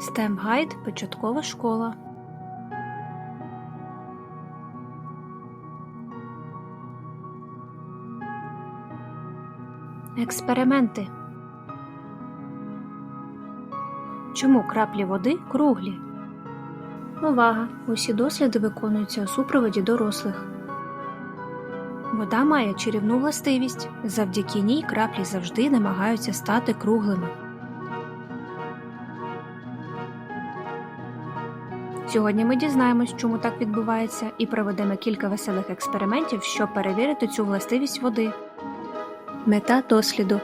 STEM Гайд Початкова школа. Експерименти. Чому краплі води круглі? Увага! Усі досліди виконуються у супроводі дорослих. Вода має чарівну властивість. Завдяки ній краплі завжди намагаються стати круглими. Сьогодні ми дізнаємось, чому так відбувається, і проведемо кілька веселих експериментів, щоб перевірити цю властивість води. Мета досліду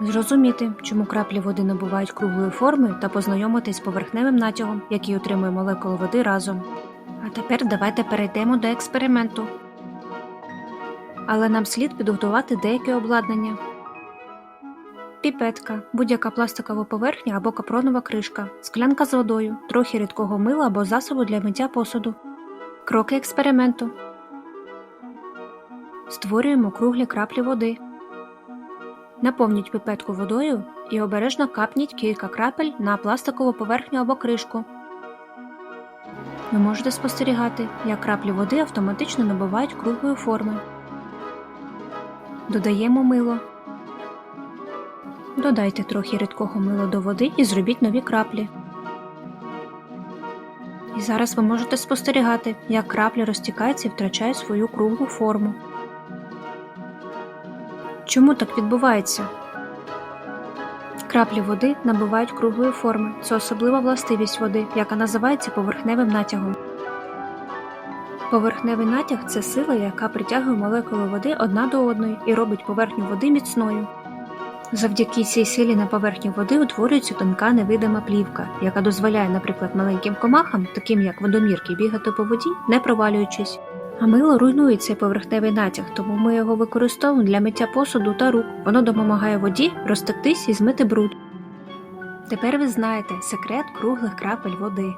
зрозуміти, чому краплі води набувають круглої форми та познайомитись з поверхневим натягом, який утримує молекули води разом. А тепер давайте перейдемо до експерименту. Але нам слід підготувати деяке обладнання. Піпетка, будь-яка пластикова поверхня або капронова кришка, склянка з водою, трохи рідкого мила або засобу для миття посуду. Кроки експерименту. Створюємо круглі краплі води. Наповніть пипетку водою і обережно капніть кілька крапель на пластикову поверхню або кришку. Ви можете спостерігати, як краплі води автоматично набувають круглої форми. Додаємо мило. Додайте трохи рідкого мила до води і зробіть нові краплі. І зараз ви можете спостерігати, як краплі розтікаються і втрачають свою круглу форму. Чому так відбувається? Краплі води набувають круглої форми. Це особлива властивість води, яка називається поверхневим натягом. Поверхневий натяг це сила, яка притягує молекули води одна до одної і робить поверхню води міцною. Завдяки цій силі на поверхні води утворюється тонка невидима плівка, яка дозволяє, наприклад, маленьким комахам, таким як водомірки, бігати по воді, не провалюючись. А мило руйнує цей поверхневий натяг, тому ми його використовуємо для миття посуду та рук. Воно допомагає воді розтектись і змити бруд. Тепер ви знаєте секрет круглих крапель води.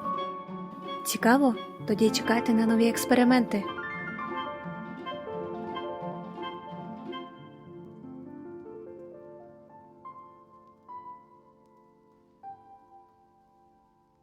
Цікаво? Тоді чекайте на нові експерименти.